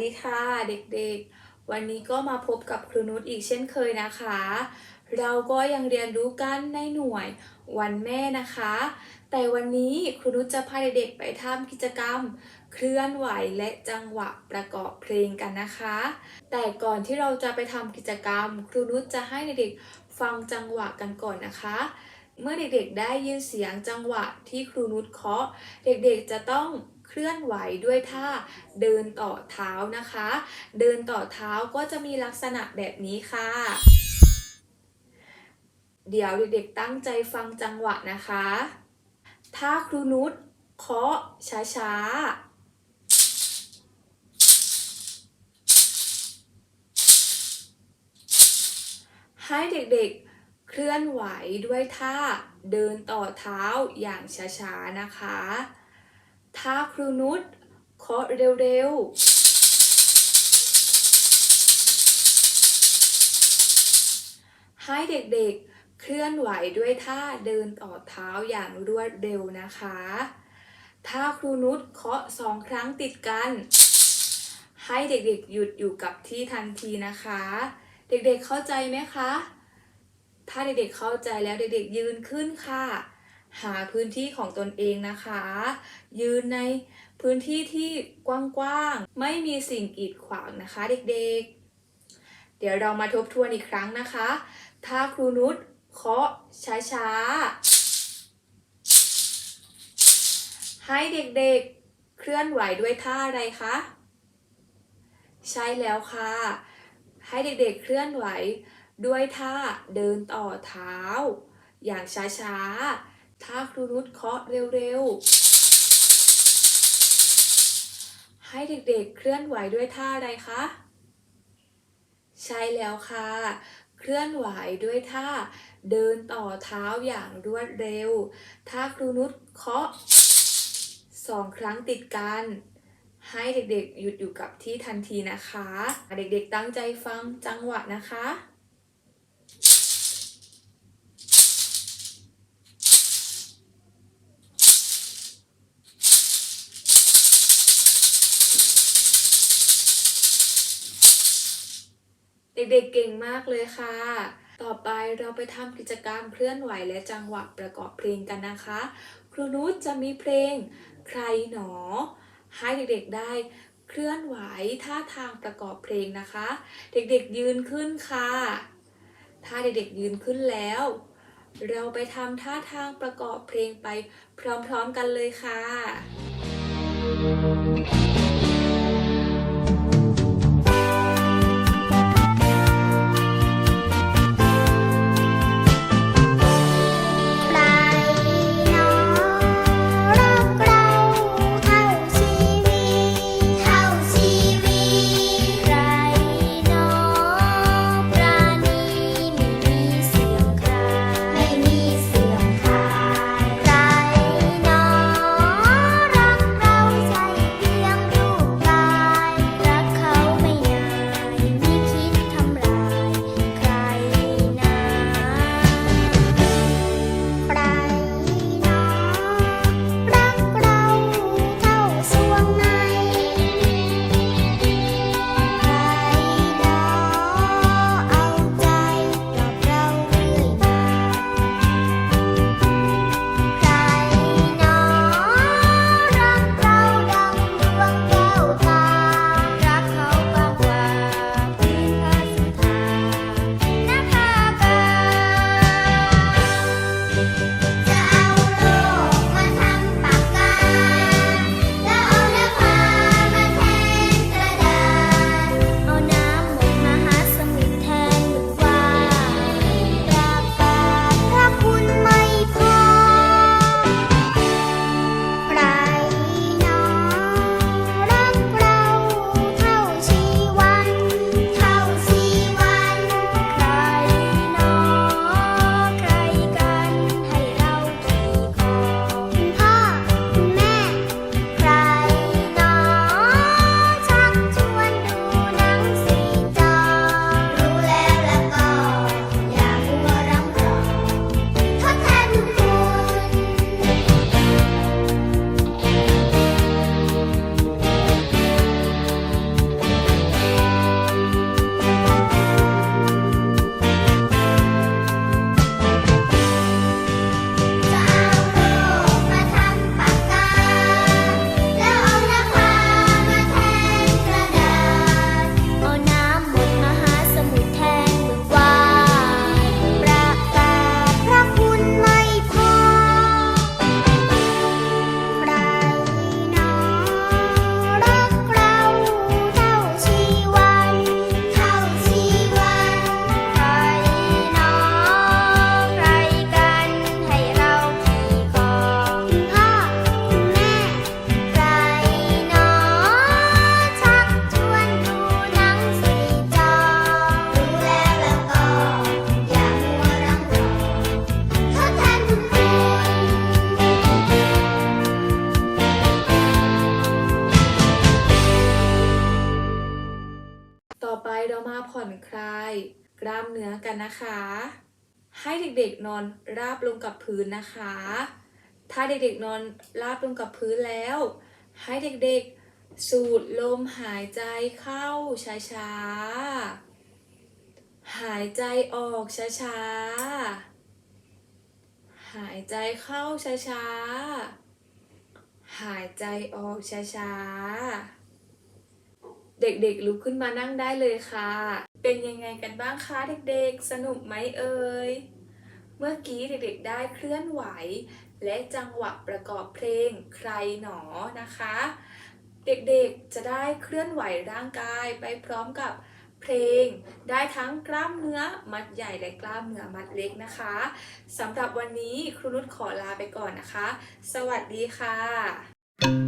ดีค่ะเด็กๆ วันนี้ก็มาพบกับครูนุชอีกเช่นเคยนะคะ เราก็ยังเรียนรู้กันในหน่วยวันแม่นะคะ แต่วันนี้ครูนุชจะพาเด็กๆไปทำกิจกรรม เคลื่อนไหวและจังหวะประกอบเพลงกันนะคะ แต่ก่อนที่เราจะไปทำกิจกรรม ครูนุชจะให้เด็กๆฟังจังหวะกันก่อนนะคะเมื่อเด็กๆ ได้ยินเสียงจังหวะที่ครูนุชเคาะ เด็กๆ จะต้อง เคลื่อนไหวด้วยท่าเดินต่อเท้านะคะ เดินต่อเท้าก็จะมีลักษณะแบบนี้ค่ะเดี๋ยวเด็กๆตั้งใจฟังจังหวะนะคะ ถ้าครูนุชเคาะช้าๆ ให้เด็กๆเคลื่อนไหวด้วยท่าเดินต่อเท้าอย่างช้าๆนะคะ ถ้าครูนุชเคาะเร็วๆ ให้เด็กๆ เคลื่อนไหวด้วยท่าเดินต่อเท้าอย่างรวดเร็วนะคะ ถ้าครูนุชเคาะสองครั้งติดกัน ให้เด็กๆ หยุดอยู่กับที่ทันทีนะคะ เด็กๆเข้าใจไหมคะ ถ้าเด็กๆเข้าใจแล้วเด็กๆยืนขึ้นค่ะ หาพื้นที่ของตนเองนะคะ ยืนในพื้นที่ที่กว้างๆ ไม่มีสิ่งกีดขวางนะคะเด็กๆ เดี๋ยวเรามาทบทวนอีกครั้งนะคะ ถ้าครูนุชเคาะช้าๆ ให้เด็กๆ เคลื่อนไหวด้วยท่าอะไรคะ ใช่แล้วค่ะ ให้เด็กๆ เคลื่อนไหวด้วยท่าเดินต่อเท้า อย่างช้าๆ ถ้าครูนุชเคาะเร็วๆ ให้เด็กๆเคลื่อนไหวด้วยท่าอะไรคะ ใช่แล้วค่ะ เคลื่อนไหวด้วยท่าเดินต่อเท้าอย่างรวดเร็ว ถ้าครูนุชเคาะสองครั้งติดกัน ให้เด็กๆหยุดอยู่กับที่ทันทีนะคะ เด็กๆตั้งใจฟังจังหวะนะคะ เด็กๆเก่งมากเลยค่ะ ต่อไปเราไปทำกิจกรรมเคลื่อนไหวและจังหวะประกอบเพลงกันนะคะ ครูนุชจะมีเพลงใครหนอ ให้เด็กๆได้เคลื่อนไหวท่าทางประกอบเพลงนะคะ เด็กๆยืนขึ้นค่ะ ถ้าเด็กๆยืนขึ้นแล้ว เราไปทำท่าทางประกอบเพลงไปพร้อมๆกันเลยค่ะ กล้ามเนื้อกันนะคะ ให้เด็กๆนอนราบลงกับพื้นนะคะ ถ้าเด็กๆนอนราบลงกับพื้นแล้ว ให้เด็กๆสูดลมหายใจเข้าช้าๆ หายใจออกช้าๆหายใจเข้าช้าๆ หายใจออกช้าๆ เด็กๆลุกขึ้นมานั่งได้เลยค่ะ เป็นยังไงกันบ้างคะเด็กๆ สนุกไหมเอ่ย เมื่อกี้เด็กๆได้เคลื่อนไหว และจังหวะประกอบเพลงใครหนอนะคะ เด็กๆจะได้เคลื่อนไหวร่างกายไปพร้อมกับเพลง ได้ทั้งกล้ามเนื้อมัดใหญ่และกล้ามเนื้อมัดเล็กนะคะสำหรับวันนี้ครูนุชขอลาไปก่อนนะคะ สวัสดีค่ะ